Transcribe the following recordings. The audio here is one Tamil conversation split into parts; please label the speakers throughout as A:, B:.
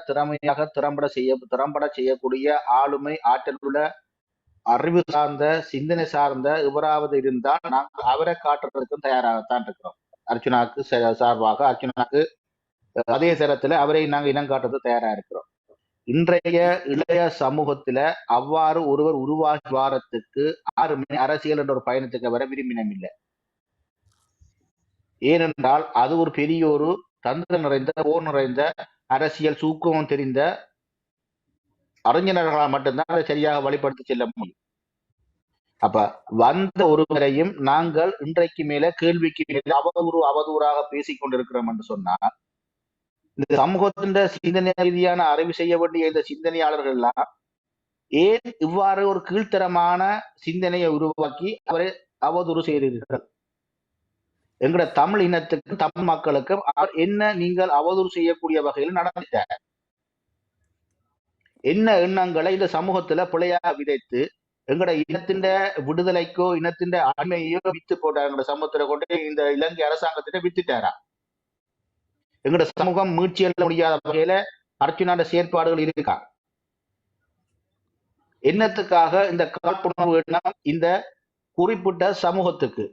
A: திறமையாக திறம்பட செய்ய திறம்பட செய்யக்கூடிய ஆளுமை ஆற்றலுள்ள அறிவு சார்ந்த சிந்தனை சார்ந்த இவராவது இருந்தால் நாங்கள் அவரை காட்டுறதுக்கும் தயாராகத்தான் இருக்கிறோம். அர்ச்சுனாக்கு சார்பாக அர்ச்சுனாக்கு அதே நேரத்துல அவரை நாங்கள் இனம் காட்டுறது தயாரா இருக்கிறோம். இன்றைய இளைய சமூகத்துல அவ்வாறு ஒருவர் உருவாகி வாரத்துக்கு யாருமே அரசியல் என்ற ஒரு பயணத்துக்கு வர விரும்பினம் இல்லை ஏனென்றால் அது ஒரு பெரிய ஒரு தந்திரம் நிறைந்த போர் நிறைந்த அரசியல் சூக்கமும் தெரிந்த அறிஞர்களால் மட்டும்தான் அதை சரியாக வழிபடுத்தி செல்ல முடியும். அப்ப வந்த ஒருவரையும் நாங்கள் இன்றைக்கு மேல கேள்விக்கு மேல அவதூறு அவதூறாக பேசிக் கொண்டிருக்கிறோம் என்று சொன்னால் இந்த சமூகத்தின் சிந்தனை ரீதியான அறிவு செய்ய வேண்டிய இந்த சிந்தனையாளர்கள் எல்லாம் ஏன் இவ்வாறு ஒரு கீழ்த்தரமான சிந்தனையை உருவாக்கி அவரை அவதூறு செய்கிறீர்கள்? எங்கட தமிழ் இனத்துக்கும் தமிழ் மக்களுக்கும் அவர் என்ன நீங்கள் அவதூறு செய்யக்கூடிய வகையில் நடந்துட்டார். என்ன எண்ணங்களை இந்த சமூகத்துல பிழையா விதைத்து எங்கட இனத்தின் விடுதலைக்கோ இனத்தின் அடிமையோ வித்து போட்டார் எங்கட சமூகத்துல கொண்டு இந்த இலங்கை அரசாங்கத்திட்ட வித்துட்டாரா? எங்கட சமூகம் மீட்சியல்ல முடியாத வகையில அர்ச்சுனாட செயற்பாடுகள் இருக்கா? என்னத்துக்காக இந்த காழ்ப்புணர்வு எண்ணம் இந்த குறிப்பிட்ட சமூகத்துக்கு?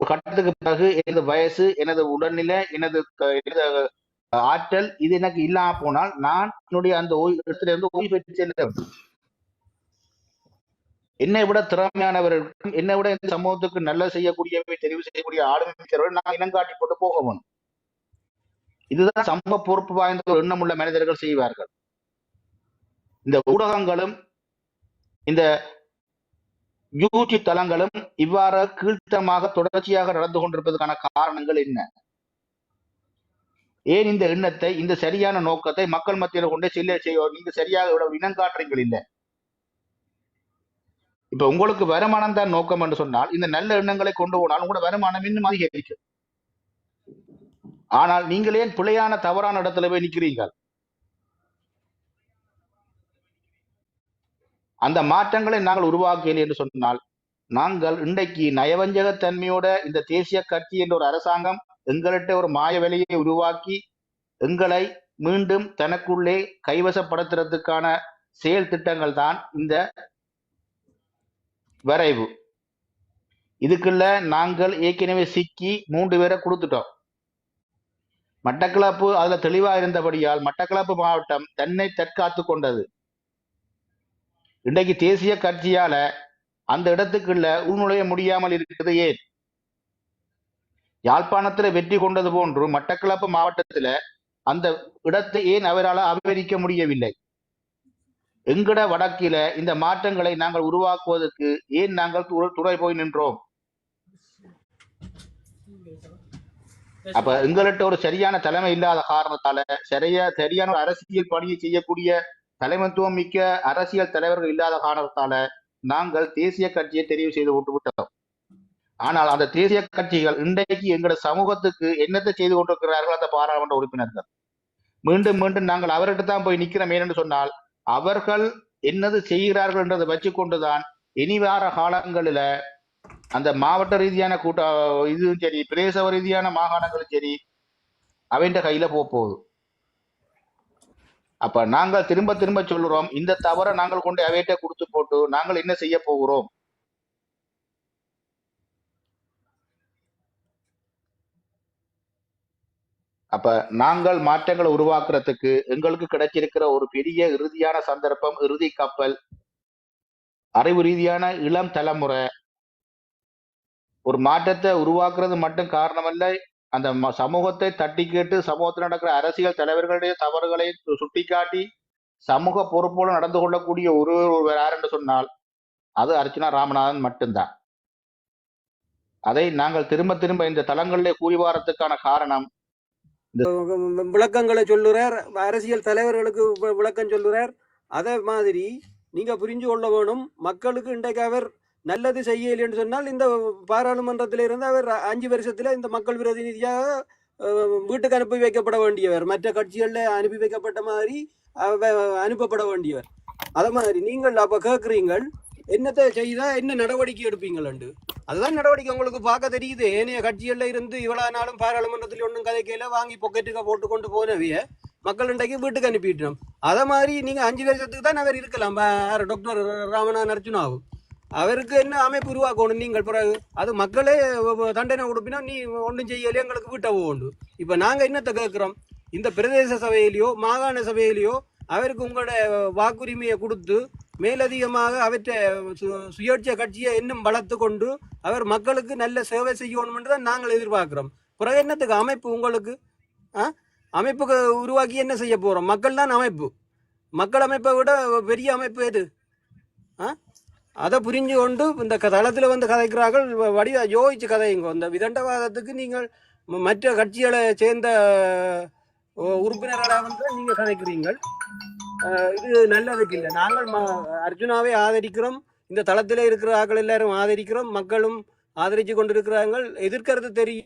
A: ஒரு கட்டத்துக்கு பிறகு எனது வயசு எனது உடல்நிலை எனது எனது ஆற்றல் இது எனக்கு இல்லாம போனால் நான் என்னுடைய அந்த ஓய்வு இடத்துல இருந்து ஓய்வு பெற்று செல்ல என்னை விட திறமையானவர்களுக்கும் என்னை விட இந்த சமூகத்துக்கு நல்ல செய்யக்கூடியவை தெரிவு செய்யக்கூடிய ஆளுமை மிக்கவர்கள் நான் இனங்காட்டி கொண்டு போக வேணும் இதுதான் சமூக பொறுப்பு வாய்ந்த ஒரு எண்ணமுள்ள மனிதர்கள் செய்வார்கள். இந்த ஊடகங்களும் இந்த யூஜி தளங்களும் இவ்வாறு கீழ்த்தமாக தொடர்ச்சியாக நடந்து கொண்டிருப்பதற்கான காரணங்கள் என்ன? ஏன் இந்த எண்ணத்தை இந்த சரியான நோக்கத்தை மக்கள் மத்தியில் கொண்டு செல்ல செய்ய நீங்க சரியாக இவ்வளவு இனங்காட்டுறீங்கள் இல்ல? இப்ப உங்களுக்கு வருமானம் தான் நோக்கம் என்று சொன்னால் இந்த நல்ல எண்ணங்களை கொண்டு போனால் உங்களோட வருமானம் இன்னும் அதிகரிக்கும். ஆனால் நீங்கள் ஏன் பிழையான தவறான இடத்துல போய் நிற்கிறீர்கள் அந்த மாற்றங்களை நாங்கள் உருவாக்கியல் என்று சொன்னால் நாங்கள் இன்றைக்கு நயவஞ்சகத்தன்மையோட இந்த தேசிய கட்சி என்ற ஒரு அரசாங்கம் எங்கள்கிட்ட ஒரு மாய வேலையை உருவாக்கி எங்களை மீண்டும் தனக்குள்ளே கைவசப்படுத்துறதுக்கான செயல் திட்டங்கள் தான் இந்த வரைவு. இதுக்குள்ள நாங்கள் ஏற்கனவே சிக்கி மூன்று பேரை கொடுத்துட்டோம். மட்டக்களப்பு அதுல தெளிவா இருந்தபடியால் மட்டக்களப்பு மாவட்டம் தன்னை தற்காத்து கொண்டது. இன்றைக்கு தேசிய கட்சியால அந்த இடத்துக்குள்ள உள்நுழைய முடியாமல் இருக்கிறது ஏன்? யாழ்ப்பாணத்துல வெற்றி கொண்டது போன்று மட்டக்களப்பு மாவட்டத்துல அந்த இடத்தை ஏன் அவரால் அபகரிக்க முடியவில்லை? எங்கட வடக்கில இந்த மாற்றங்களை நாங்கள் உருவாக்குவதற்கு ஏன் நாங்கள் துறை போய் நின்றோம்? அப்ப எங்கள்கிட்ட ஒரு சரியான தலைமை இல்லாத காரணத்தால சரியா சரியான ஒரு அரசியல் பணியை செய்யக்கூடிய தலைமத்துவம் மிக்க அரசியல் தலைவர்கள் இல்லாத காரணத்தால நாங்கள் தேசிய கட்சியை தெரிவு செய்து விட்டுவிட்டோம் ஆனால் அந்த தேசிய கட்சிகள் இன்றைக்கு எங்களது சமூகத்துக்கு என்னத்தை செய்து கொண்டிருக்கிறார்கள் அந்த பாராளுமன்ற உறுப்பினர்கள்? மீண்டும் மீண்டும் நாங்கள் அவர்கிட்ட தான் போய் நிற்கிறோம் ஏனென்று சொன்னால் அவர்கள் என்னது செய்கிறார்கள் என்றதை வச்சு கொண்டுதான் இனி வார காலங்களில அந்த மாவட்ட ரீதியான கூட்ட இதுவும் சரி பிரதேச ரீதியான மாகாணங்களும் சரி அவன் கையில போக போகுது. அப்ப நாங்கள் திரும்ப திரும்ப சொல்லுறோம் இந்த தவறை நாங்கள் கொண்டு அவையிட்ட கொடுத்து போட்டு நாங்கள் என்ன செய்ய போகிறோம்? அப்ப நாங்கள் மாற்றங்களை உருவாக்குறதுக்கு எங்களுக்கு கிடைச்சிருக்கிற ஒரு பெரிய இறுதியான சந்தர்ப்பம் இறுதி கப்பல். அறிவு ரீதியான இளம் தலைமுறை. ஒரு மாற்றத்தை உருவாக்குறது மட்டும் காரணமல்ல அந்த சமூகத்தை தட்டி கேட்டு சமூகத்தில் நடக்கிற அரசியல் தலைவர்களுடைய தவறுகளை சு- சுட்டிக்காட்டி சமூக பொறுப்போடு நடந்து கொள்ளக்கூடிய ஒரு ஒருவர் யார் என்று சொன்னால் அது அர்ச்சனா ராமநாதன் மட்டும்தான். அதை நாங்கள் திரும்ப திரும்ப இந்த தளங்களிலே கூறி வாரத்துக்கான காரணம்
B: விளக்கங்களை சொல்லுறார் அரசியல் தலைவர்களுக்கு விளக்கம் சொல்லுறார். அதே மாதிரி நீங்க புரிஞ்சு கொள்ள வேணும் மக்களுக்கு இன்றைக்கு அவர் நல்லது செய்யலைன்னு சொன்னால் இந்த பாராளுமன்றத்தில் இருந்து அவர் அஞ்சு வருஷத்தில் இந்த மக்கள் பிரதிநிதியாக வீட்டுக்கு அனுப்பி வைக்கப்பட வேண்டியவர். மற்ற கட்சிகளில் அனுப்பி வைக்கப்பட்ட மாதிரி அனுப்பப்பட வேண்டியவர். அதே மாதிரி நீங்கள் அப்போ கேட்குறீங்கள் என்னத்தை செய்தால் என்ன நடவடிக்கை எடுப்பீங்களண்டு அதுதான் நடவடிக்கை உங்களுக்கு பார்க்க தெரியுது. ஏனைய கட்சிகளில் இருந்து இவ்வளோ நாளும் பாராளுமன்றத்தில் ஒன்றும் கதைக்கையில் வாங்கி பொக்கெட்டுக்க போட்டு கொண்டு போனவைய மக்கள் இன்றைக்கு வீட்டுக்கு அனுப்பிட்டோம். அதை மாதிரி நீங்கள் அஞ்சு வருஷத்துக்கு தான் அவர் இருக்கலாம். டாக்டர் ராமநாதன் அர்ஜுனாவும். அவருக்கு என்ன அமைப்பு உருவாக்கணும்? நீங்கள் பிறகு. அது மக்களே தண்டனை கொடுப்பினா நீ ஒன்றும் செய்யலையே எங்களுக்கு வீட்டை உண்டு. இப்போ நாங்கள் என்னத்தை கேட்குறோம்? இந்த பிரதேச சபையிலையோ மாகாண சபையிலையோ அவருக்கு உங்களோட வாக்குரிமையை கொடுத்து மேலதிகமாக அவற்றை சு- சுயேட்சை கட்சியை இன்னும் வளர்த்து கொண்டு அவர் மக்களுக்கு நல்ல சேவை செய்யணும்னு தான் நாங்கள் எதிர்பார்க்குறோம். பிறகு என்னத்துக்கு அமைப்பு உங்களுக்கு? ஆ? அமைப்புக்கு உருவாக்கி என்ன செய்ய போகிறோம் மக்கள் தான் அமைப்பு. மக்கள் அமைப்பை விட பெரிய அமைப்பு எது? ஆ? அதை புரிஞ்சு கொண்டு இந்த க- தளத்தில் வந்து கதைக்கிறார்கள். வ- வடிவ யோசிச்சு கதையுங்க. இந்த விதண்டவாதத்துக்கு நீங்கள் மற்ற கட்சிகளை சேர்ந்த உறுப்பினர்களாக வந்து நீங்கள் கதைக்கிறீங்கள். இது நல்லதுக்கு இல்லை. நாங்கள் ம- அர்ஜுனாவை ஆதரிக்கிறோம். இந்த தளத்தில் இருக்கிற ஆக்கள் எல்லாரும் ஆதரிக்கிறோம். மக்களும் ஆதரித்து கொண்டிருக்கிறார்கள். எதிர்க்கிறது தெரிய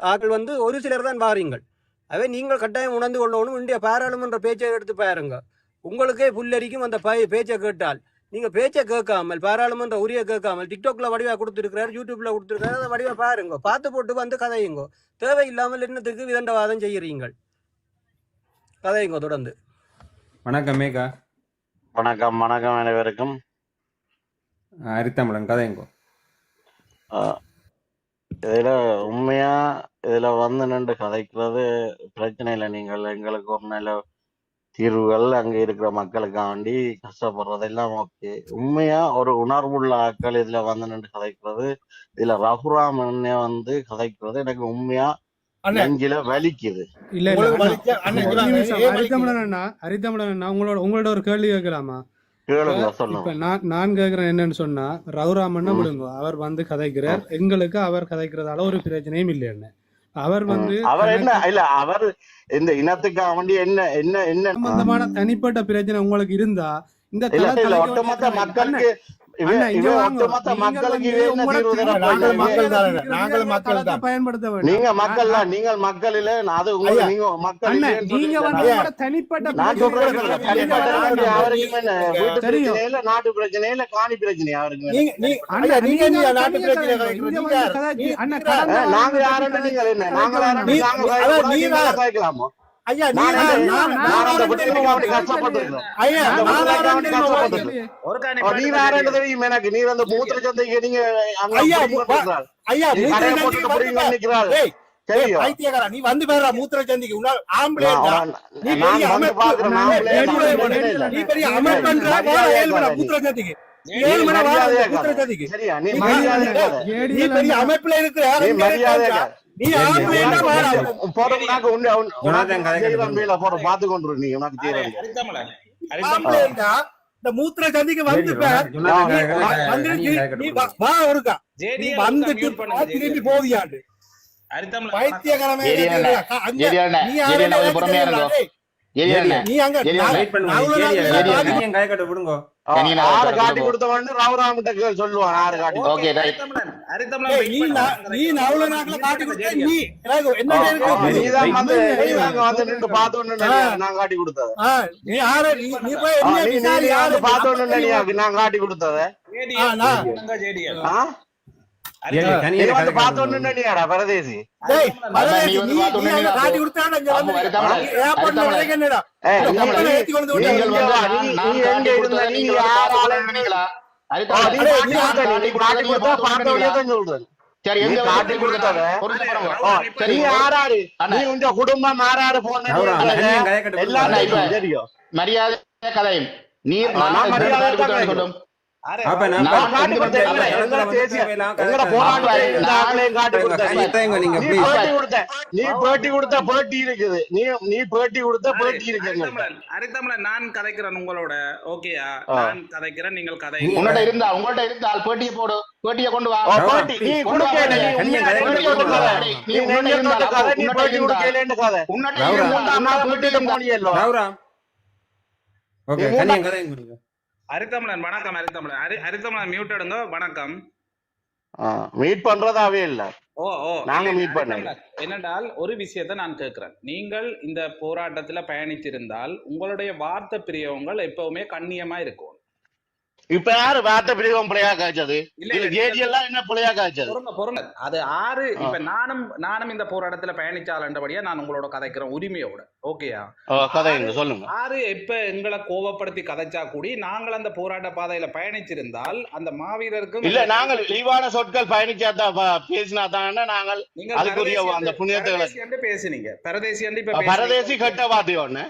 B: ஆட்கள் வந்து ஒரு சிலர் தான் பாருங்கள் அவை நீங்கள் கட்டாயம் உணர்ந்து கொள்ளணும். இந்திய பாராளுமன்ற பேச்சை எடுத்து பாருங்க. உங்களுக்கே புல்லரிக்கும் அந்த பேச்சை கேட்டால். நீங்க பேச்சை கேட்காமல் பாராளுமன்ற உரிய கேட்காமல் டிக்டாக்ல வடிவா கொடுத்துருக்கிறார் யூடியூப்ல கொடுத்துருக்கிறார் அதை வடிவா பாருங்க. பார்த்து போட்டு வந்து கதையுங்க. தேவையில்லாமல் என்னத்துக்கு விதண்டவாதம் செய்யறீங்கள்? கதையுங்க தொடர்ந்து.
C: வணக்கம் மேகா.
D: வணக்கம் வணக்கம் அனைவருக்கும்.
C: அரித்தமிழன் கதைங்கோ
D: ஆஹ் இதுல உண்மையா இதுல வந்து நின்று கதைக்கிறது பிரச்சனை இல்லை. நீங்கள் எங்களுக்கு ஒரு நல்ல தீர்வுகள் அங்க இருக்கிற மக்களுக்காண்டி கஷ்டப்படுறதெல்லாம் ஓகே உண்மையா ஒரு உணர்வுள்ள ஆட்கள் இதுல வந்து நின்று கதைக்கிறது இதுல ரகுராம் அண்ணே வந்து கதைக்கிறது எனக்கு உண்மையா. நெஞ்சில வலிக்குது.
E: இல்ல அரித்தமிழன் அண்ணா. உங்களோட உங்களோட ஒரு கேள்வி கேட்கலாமா? நான் நான் கேக்குறேன் என்னன்னு சொன்னா ரகுராமண்ணா விடுங்க அவர் வந்து கதைக்கிறார். எங்களுக்கு அவர் கதைக்கிறதால ஒரு பிரச்சனையும் இல்லை என்ன அவர் வந்து.
D: அவர் என்ன? இல்ல அவர் இந்த இனத்துக்காக வேண்டி என்ன என்ன என்ன?
E: சம்பந்தமான தனிப்பட்ட பிரச்சனை உங்களுக்கு இருந்தா இந்த வேண்டிய
D: மக்களுக்கு நீங்க மக்கள் தான். நீங்கள் மக்கள் இல்ல அது. நீங்க மக்கள்
E: நீங்க வந்து தனிப்பட்ட
D: பிரச்சனை நாட்டு பிரச்சனை இல்ல காணி பிரச்சனை அவருக்கு?
F: நீங்க ஐயா, நீங்க
D: என்ன? நாங்க
F: நீ-
D: நாங்க
F: ஐயா, நீ
D: வேறன்னு தெரியும் எனக்கு நீ அந்த மூத்திர சந்தைக்கு நீங்க அங்க
F: ஐயா, பைத்தியக்காரா, நீ வந்து பேரா மூத்திர சந்திக்கு உன்னால் ஆம்பளை நீ பெரிய அமைப்பு-. நீ பெரிய அமைப்பு. மூத்திர சந்திக்கு. ஏழு மணி
D: மரியாதையா
F: மூத்திர. சந்திக்கு.
D: சரியா நீ
F: பெரிய. அமைப்புல இருக்கிற இந்த மூத்திர சந்திக்கு வந்து பேர் வந்து நீ- நீ வா- வா ஒருக்கா. வந்துட்டு போதியாண்டு.
A: அண்ணா,
F: நீ அங்க
D: ஆறு காட்டி
A: போ.
D: கொடுத்தவன் ராவராமிட்ட கேள் சொல்லுவான் ஆறு காட்டி.
A: Okay right.
F: டேய், நீ காட்டி கொடுத்த நீ என்ன
D: வந்து வந்து நின்று பார்த்தோன்னு நான் காட்டி கொடுத்தது.
F: நீ யாரு நீ போய் என்ன
D: பார்த்தோன்னு நான் காட்டி கொடுத்தத.
A: சரி
D: நீ
A: எங்க
D: காட்டி
A: சரி,
D: நீ
A: அண்ணா.
D: நீ உங்க குடும்பம் யாராரு போன. எல்லாம்
A: மரியாதை கதையும். நீர் சொல்லும்.
C: நான்
A: நான்
D: நீ. பேட்டி கொடுத்த. நீ பேட்டி இருக்குது. நீ நீ பேட்டி கொடுத்த பேட்டி இருக்கு எங்கள்ட்ட.
G: அரித்தமிழன் நான் கதைக்கிறேன் உங்களோட. ஓகேயா?
D: ஆ.
G: நான் கதைக்கிறேன் நீங்கள் கதை
A: உங்கள்ட்ட இருந்தா உங்கள்ட்ட இருந்தால் பேட்டியை போடு. பேட்டியை கொண்டு வா.
D: பேட்டி. நீ கொடுக்கல நீ. நீ பேட்டி. கொடுக்கலன்னு கதை
A: உன்கிட்ட
C: ரவுரா.
A: இருந்தா.
D: மூன்றாம் நாள்
A: பேட்டி
D: விட்டுட்டு
A: இருந்தா.
D: போனியல்லோ
C: ரவுரா. ஓகே
D: நீ
C: தனியா கதை கொடுங்க.
G: அரித்தமிழன் வணக்கம் அரித்தமிழன். அரி அரித்தமிழன் மியூட் எடுங்க வணக்கம்.
D: மீட் பண்றதாவே இல்ல.
G: ஓ ஓ.
D: நாங்க meet பண்ணல.
G: என்னென்றால் ஒரு விஷயத்தை நான் கேட்கிறேன் நீங்கள் இந்த போராட்டத்துல பயணித்திருந்தால் உங்களுடைய வார்த்தை பிரியவங்கள் எப்பவுமே கண்ணியமா இருக்கும்.
D: இப்ப யாரு வார்த்தை பிரிவம் பிள்ளையா காய்ச்சது?
G: இல்ல,
D: ஜேடி எல்லாம் என்ன பிள்ளையா காய்ச்சது?
G: பொறுங்க அது ஆறு. இப்ப நானும் நானும் இந்த போராட்டத்துல பயணிச்சாலன்றபடியா நான் உங்களோட கதைக்கிறேன் உரிமையோட. ஓகேயா
D: கதைங்க சொல்லுங்க.
G: ஆறு எப்ப எங்களை கோவப்படுத்தி கதைச்சா கூடி நாங்கள் அந்த போராட்ட பாதையில பயணிச்சிருந்தால் அந்த மாவீரருக்கும்
D: இல்ல நாங்கள் இழிவான சொற்கள் பயணிச்சாதான் பேசினா தானே நாங்கள்?
G: நீங்க
D: அதுக்குரிய அந்த புண்ணியத்தை
G: பேசுனீங்க. பரதேசி இப்ப
D: பரதேசி. கட்ட வார்த்தை ஒண்ணு.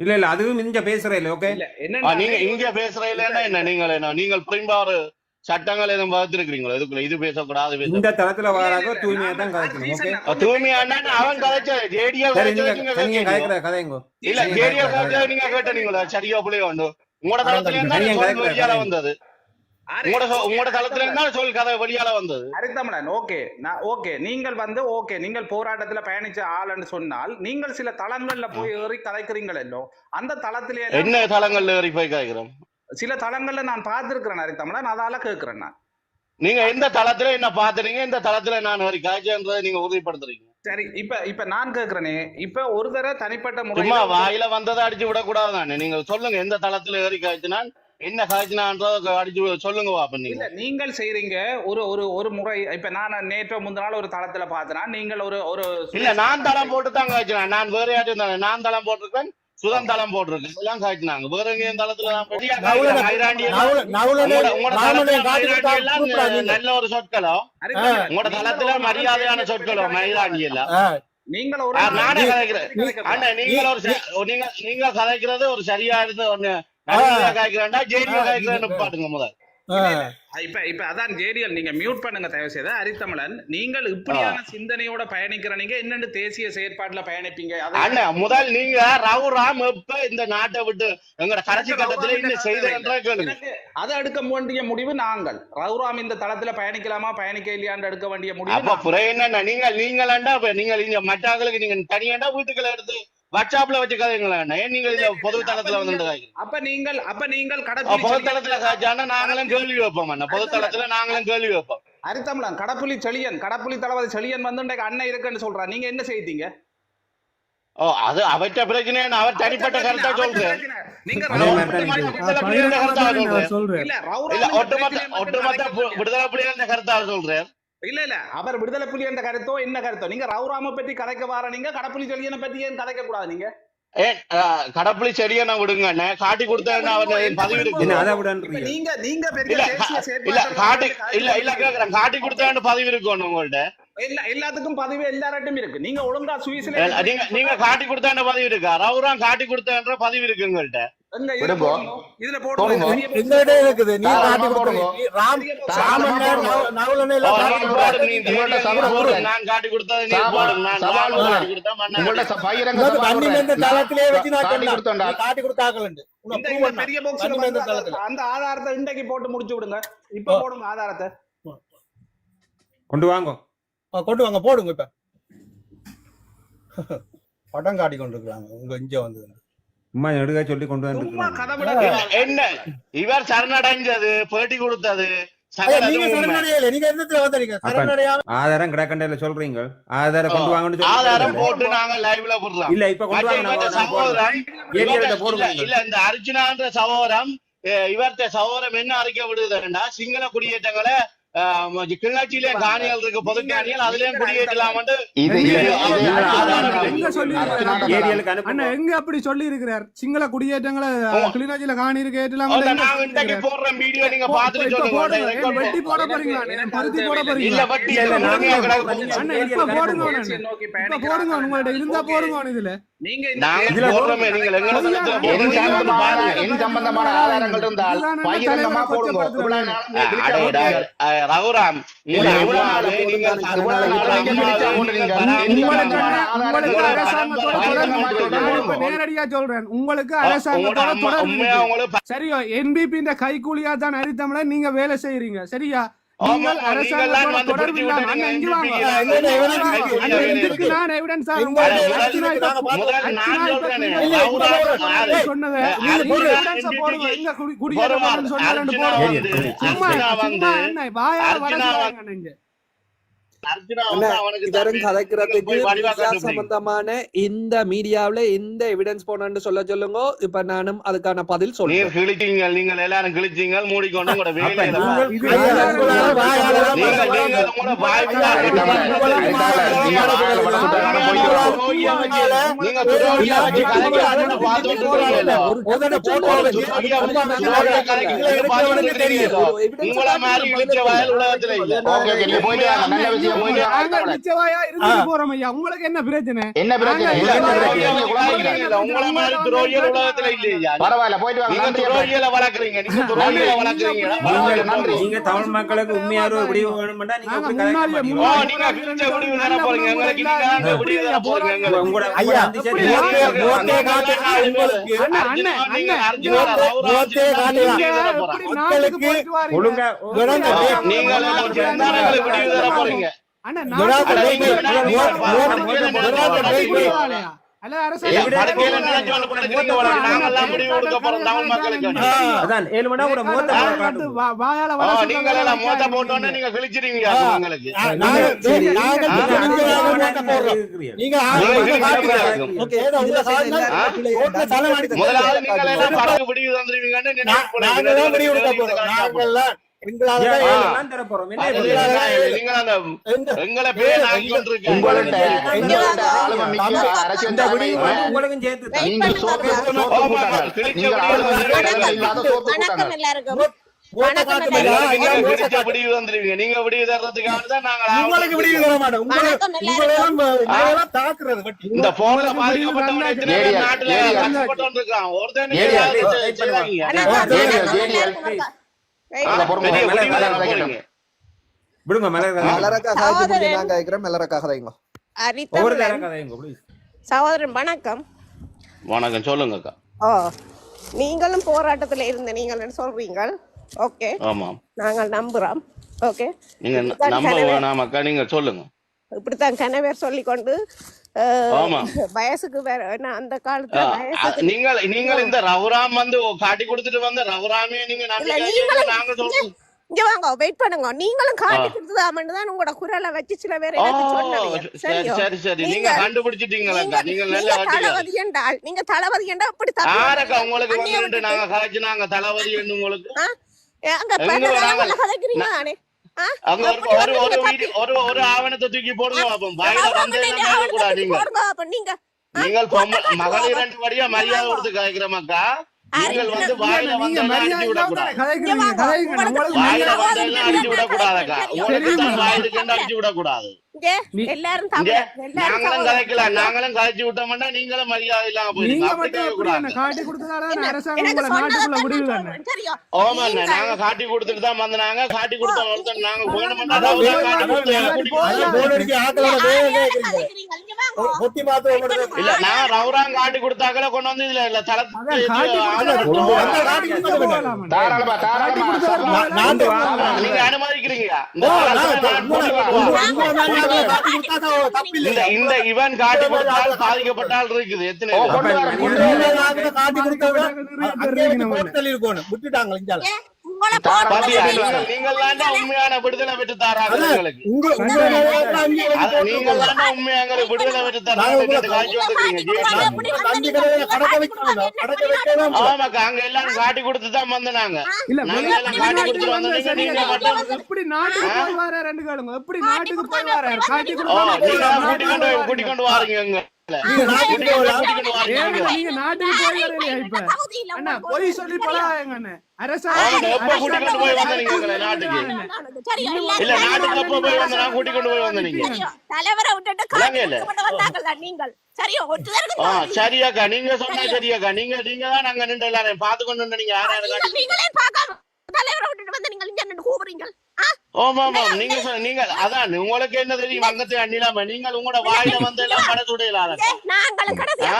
C: இல்ல இல்ல அதுவும் இங்க பேசுற இல்ல ஓகே
G: இல்ல
D: ஆ,
G: என்ன
D: நீங்க இங்க பேசுறதுல என்ன நீங்கள் என்ன நீங்கள் புரிம்பாறு சட்டங்கள் எதுவும் வகுத்திருக்கிறீங்களா? இதுக்குள்ள இது பேசக்கூடாது
C: இந்த தளத்துல வராக தூய்மையா தான் கதைக்கணும் ஓகே
D: தூய்மையான அவன் கதைச்ச ஜேடிஎல்
C: சரி நீங்க. கதைக்கிற கதைங்கோ.
D: இல்ல கதைச்ச நீங்க கேட்டீங்களா? சரியா புள்ளிய உண்டு உங்களோட தளத்துல. வந்தது. உங்களோட தளத்துல இருந்தா சொல் கதை வெளியால வந்தது.
G: அரித்தமிழன் ஓகே. நான் ஓகே. நீங்கள் வந்து ஓகே. நீங்கள் போராட்டத்துல பயணிச்ச ஆளுன்னு சொன்னால் நீங்கள் சில தளங்கள்ல போய் ஏறி கதைக்கிறீங்களோ அந்த தளத்திலே
D: என்ன தளங்கள்ல ஏறி போய் கேட்கிறோம்
G: சில தளங்கள்ல நான் பார்த்திருக்கிறேன் அரித்தமிழன் அதால கேட்கிறேன் நான்.
D: நீங்க எந்த தளத்துல என்ன பாத்துறீங்க இந்த தளத்துல நான் வரை காய்ச்சன்றதை நீங்க உறுதிப்படுத்துறீங்க?
G: சரி இப்ப இப்ப நான் கேக்குறேனே இப்ப ஒரு தடவை தனிப்பட்ட முறையில
D: வாயில வந்ததை அடிச்சு விடக்கூடாது தானே. நீங்க சொல்லுங்க எந்த தளத்துல ஏறி காய்ச்சினான் என்ன காய்ச்சினான்றத அடிச்சு சொல்லுங்க பாப்ப நீங்க.
G: இல்ல நீங்கள் செய்றீங்க ஒரு ஒரு ஒரு முறை இப்ப நான் நேற்று முந்தின நாள் ஒரு தளத்துல பார்த்தனா நீங்கள் ஒரு ஒரு
D: இல்ல நான் தளம் போட்டு தான் காய்ச்சினேன் நான் வேற யாரும் தானே நான் தளம் போட்டிருக்கேன் சுதன் தளம் போட்டிருக்கேன் எல்லாம் காய்ச்சினாங்க வேற எங்கேயும் தளத்துல. நல்ல ஒரு சொற்களோ? உங்களோட தளத்துல மரியாதையான சொற்களோ?
F: ஆ,
G: நீங்கள் ஒரு
D: நானே கதைக்கிறேன்.
G: கதைக்கலாம்.
D: அண்ணா நீங்க ஒரு நீங்க நீங்க கதைக்கிறது ஒரு சரியா இருந்து ஒண்ணு காய்க்கிறேன்டா ஜெயிலியா காய்க்கிறேன்னு பாட்டுங்க முதல்.
G: இப்ப இப்ப அதான் ஜேடிஎல் நீங்க மியூட் பண்ணுங்க தயவு செய்து. அரித்தமிழன் நீங்கள் இப்படியான சிந்தனையோட பயணிக்கிற நீங்க என்னென்னு தேசிய செயற்பாட்டுல பயணிப்பீங்க? அது-
D: அண்ணன் முதல் நீங்க ரவுராம் எப்ப இந்த நாட்டை விட்டு எங்கட கடைசி கட்டத்துல இன்னும்
G: எனக்கு அதை எடுக்க வேண்டிய முடிவு நாங்கள். ரவுராம் இந்த தளத்துல பயணிக்கலாமா பயணிக்க இல்லையான்னு எடுக்க வேண்டிய முடிவு
D: அப்ப புற நீங்களாண்டா இப்ப நீங்க இங்க மற்றவங்களுக்கு நீங்க தனியாண்டா வீட்டுக்குள்ள எடுத்து வாட்ஸ்அப்ல வச்சு கதைங்களா ஏன் நீங்க இந்த பொது தளத்துல வந்து
G: அப்ப நீங்கள் அப்ப நீங்கள் கடப்புலி
D: பொது தளத்துல நாங்களும் கேள்வி வைப்போம் அண்ணா. பொது தளத்துல நாங்களும் கேள்வி வைப்போம்.
G: அரித்தமிழன் கடப்புலி செழியன். கடப்புலி தளபதி செழியன் வந்து இன்றைக்கு அண்ணன் இருக்குன்னு சொல்றா நீங்க என்ன செய்தீங்க?
D: ஓ அது அவற்ற பிரச்சனை அவர் தனிப்பட்ட கருத்தா சொல்றேன். சொல்றேன்.
E: சொல்றேன்.
D: ஒட்டுமொத்த ஒட்டுமொத்த விடுதலை புலிகள் கருத்தா சொல்றேன்.
G: இல்ல இல்ல. அவர் விடுதலை புலி என்ற கருத்தோ என்ன கருத்தோ? நீங்க ரவுராம பற்றி கதைக்க வார நீங்க? கடப்புலி செழியனை பத்தி ஏன் கதைக்க கூடாது நீங்க
D: ஏன் கடப்புளி செடியை விடுங்க காட்டி கொடுத்தேன் அவன் பதிவு இருக்கு.
C: அதை
G: இப்ப
C: விடன்றீங்க
G: நீங்க நீங்க
D: இல்ல காட்டி இல்ல இல்ல கேக்குறேன். காட்டி கொடுத்தேன்னு பதிவு இருக்கும் உங்கள்ட்ட?
G: இல்ல எல்லாத்துக்கும் பதிவு எல்லார்ட்டும் இருக்கு. நீங்க ஒழுங்கா சுவிஸ்ல
D: நீங்க நீங்க காட்டி கொடுத்தேன்னு பதிவு இருக்கா? ரவுராம் காட்டி கொடுத்தேன்ற பதிவு இருக்கு உங்கள்ட்ட?
G: அந்த- ஆதாரத்தை இன்றைக்கு போட்டு முடிச்சு விடுங்க. இப்ப. போடுங்க ஆதாரத்தை.
C: கொண்டு வாங்கோ.
F: கொண்டு வாங்க. போடுங்க இப்ப. படம் காட்டி கொண்டிருக்கிறாங்க. உங்க இங்க வந்து
C: சும்மா எடுக்க சொல்லி கொண்டு வந்து
D: என்ன? இவர் சரணடைஞ்சது பேட்டி கொடுத்தது.
C: ஆதாரம் கிடக்கண்டையில சொல்றீங்க. ஆதாரம் கொண்டு வாங்கன்னு
D: ஆதாரம். போட்டு நாங்க லைவ்ல போடுறோம்.
C: இல்ல இப்ப கொண்டு வாங்க.
D: சகோதரன்.
C: போடுங்க
D: இல்ல, இல்ல இந்த அர்ஜுனான்ற சகோதரம் இவர்ட்ட சகோதரம் என்ன அறிக்கை விடுதுன்னா சிங்கள குடியேற்றங்களை கிளிநொச்சியிலே காணிகள் இருக்கு பொது காணிகள் அதுலயும் குடியேற்றலாம்னு
A: இது
E: எங்க- அப்படி சொல்லி இருக்கிறார் சிங்கள குடியேற்றங்களை. கிளிநொச்சியில காணி இருக்கு ஏற்றலாம்
D: அத நான் இன்றைக்கு போடுற வீடியோ நீங்க பாத்துட்டு
E: வெட்டி போட போறீங்களா? பருத்தி போட போறீங்களா. அண்ணா இப்ப போடுங்க இப்ப. போடுங்க உங்கள்ட்ட இருந்தா. போடுங்க இதுல.
G: நீங்க
C: இதுல
D: போடுறோமே.
A: சம்பந்தமான ஆதாரங்கள் இருந்தால் பகிரங்கமா போடுங்க.
D: ரகுராம்
E: நேரடியா சொல்றேன். உங்களுக்கு அரசாங்கத்தோட தொடர்பு சரியோ என்பிபி இந்த கைக்கூலியா தான் அரித்தமிழ நீங்க வேலை செய்யறீங்க சரியா? நீங்கள்
D: நீங்க
E: அரசாங்கத்தோட தொடர்பு இல்லாம வாங்க
D: ல.
F: எங்க evidence
E: இதுக்கு. நான் evidence ஆ-
F: எங்க
E: உங்களுக்கு
D: evidence
E: அர்ச்சனா
F: இருக்கு?
E: இப்ப-
F: நாங்க பார்த்தோம்.
D: முதல்ல
E: அர்ச்சனா
D: நான்
E: இப்ப
D: சொல்றேனே,
E: கிளிநொச்சி
F: இல்ல, இப்ப
D: ரகுராம்
F: நான்
D: யாரு?
E: சொன்னது
F: போடுங்க.
E: இங்க குடி-. போறேன்னு சொன்னது ரெண்டு போடுங்க.
C: வந்து-
E: சும்மா என்ன வாயா வாங்க நீங்க
H: கதைக்கிறதுக்கு. சம்பந்தமான இந்த மீடியாவுல எந்த எவிடன்ஸ் போனன்னு சொல்ல சொல்லுங்க இப்ப நானும் அதுக்கான பதில் சொல்றேன்
D: கிழிச்சீங்க நீங்கள் எல்லாரும் கிழிச்சீங்க மூடிக்கொண்டு உங்களோட இருக்கிறீங்களோ? உங்கள மாதிரி வயல் உலகத்துல இல்ல
A: நல்ல விஷயம் போயிட்டு வாங்க
E: நாங்க
A: கவலை.
E: நிச்சயமாயா இருந்துட்டு போறோம் ஐயா உங்களுக்கு என்ன பிரச்சனை?
A: பிரச்சனை?
D: உங்கள மாதிரி உலகத்துல இல்லையா?
A: பரவாயில்ல போயிட்டு வாங்க.
D: நீங்க வளர்க்குறீங்க நீங்க வளர்க்குறீங்க.
C: நீங்க தமிழ் மக்களுக்கு உண்மையான ஒரு விடிவு வேணும்னா நீங்க
E: நாங்க
D: நீங்க தான் போறீங்க?
C: உங்களோட
F: ஐயா, உங்களுக்கு?
C: ஒழுங்கா
D: நீங்க தர போறீங்க? கொடுக்க முதலாவது நீங்க எல்லாம் படகு முடிவு தந்துருவீங்கன்னு
F: நா-
D: நினைப்பு
F: நாங்க தான் முடிவு எடுக்க போறோம்
C: உங்களுக்கும் சேர்த்து
I: வணக்கம். எல்லாருக்கும்.
F: உங்களுக்கு விடிவு தர மாட்டோம்.
D: இந்த போன்ல நாட்டுல ஒருத்தன்
C: விடுங்க.
I: சகோதரன். வணக்கம்.
D: வணக்கம் சொல்லுங்க அக்கா
I: ஓ நீங்களும் போராட்டத்துல இருந்த நீங்கள் சொல்றீங்க ஓகே.
D: ஆமாம்
I: நாங்கள் நம்புறோம். ஓகே.
D: நீங்க நம்ப வேணாம் அக்கா நீங்க சொல்லுங்க.
I: இப்படித்தான் கணவர் சொல்லிக்கொண்டு. வயசுக்கு வேற என்ன அந்த காலத்துல
D: நீங்கள் நீங்கள் இந்த ரவுராம் வந்து காட்டி கொடுத்துட்டு வந்த ரவுராமே நீங்க நாங்க
I: இங்க வாங்க வெயிட் பண்ணுங்க. நீங்களும் காட்டி. கொடுத்ததாமன்னு தான் உங்களோட குரலை வச்சு சில பேர்
D: சரி சரி சரி நீங்க கண்டுபிடிச்சிட்டீங்களா
I: நீங்க
D: நல்ல
I: தளபதி என்றால் நீங்க தளபதி என்றால் இப்படி தப்பு
D: ஆரக்கா உங்களுக்கு நாங்க கலைச்சு நாங்க தளபதி என்று உங்களுக்கு?
I: அங்க
D: எங்க அங்க ஒரு ஒரு ஒரு ஒரு ஆவணத்தை தூக்கி போடுங்க வாயில வந்து கூடாது நீங்க? நீங்கள் மகளிர். ரெண்டு படியா மரியாதை கொடுத்து கேட்கிறோமாக்கா நீங்கள் வந்து வாயில வந்து அடிச்சு விடக்கூடாது வாயில வந்து எல்லாம் அடிச்சு விடக்கூடாதக்கா உங்களுக்கு வாயிலுக்கு அடிச்சு விடக்கூடாது
I: எல்லாரும்
D: நாங்களும். கலைக்கலாம் நாங்களும் கலைச்சு விட்டோம்னா நீங்களும் மரியாதை இல்லாம
E: நீங்க
D: போயிருங்க
E: காட்டி கொடுத்ததால? அரசாங்கம் உங்களை நாட்டுக்குள்ள?
D: ஆமா காட்டி கொடுத்துட்டு தான் வந்தாங்க காட்டி இல்ல நான் ரவுராங் காட்டி கொடுத்தாக்கல கொண்டு வந்து இல்ல.
A: தாராளமா தாராளமா.
D: நீங்க அனுமதிக்கிறீங்க இந்த இவன் காட்டி கொடுத்தால் பாதிக்கப்பட்டால் இருக்குது. எத்தனை
F: காட்டி இருக்கணும். விட்டுட்டாங்க
D: உண்மையான விடுதலை பெற்று. ஆமாக்கா அங்க எல்லாரும் காட்டி கொடுத்து தான் வந்தாங்க
E: எப்படி நாட்டுக்கு போய் வர ரெண்டு காலுங்க எப்படி நாட்டுக்கு போய் வர காட்டி
D: கொண்டு போய் கூட்டி கொண்டு வாருங்க
F: நீங்க நாட்டுக்கு
E: போய் வரலையா இப்ப? அண்ணா. பொய் சொல்லி பழகாங்க அண்ணா.
D: சரியாக்கா. நீங்க சொன்னா சரியாக்கா. நீங்க நீங்க தான் நாங்க நின்று எல்லாரும் பாத்து கொண்டு நீங்க யாரும்
I: தலைவரை விட்டுட்டு வந்து நீங்கள் இங்க நின்று கூவுறீங்க
D: நீங்க நீங்க அதான் உங்களுக்கு என்ன தெரியும்? அங்கத்து அண்ணிலாம. நீங்கள் உங்களோட வாயில வந்து எல்லாம்
I: ஏ, நாங்களும் கடைசியா.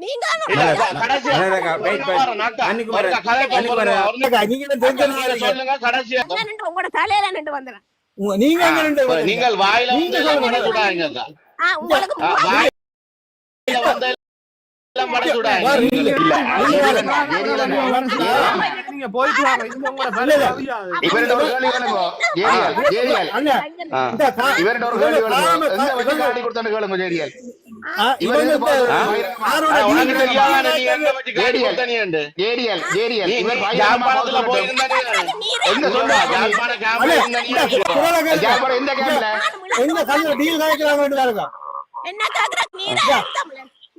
D: நீங்க
I: உங்களோட தலையில நின்று வந்துடுறேன்.
F: நீங்க?
D: நீங்கள் வாயில வந்து
F: நீங்க
B: போயிட்டு வாங்க.
F: இன்னும்
B: கூட
A: இவர்கிட்ட ஒரு
I: என்ன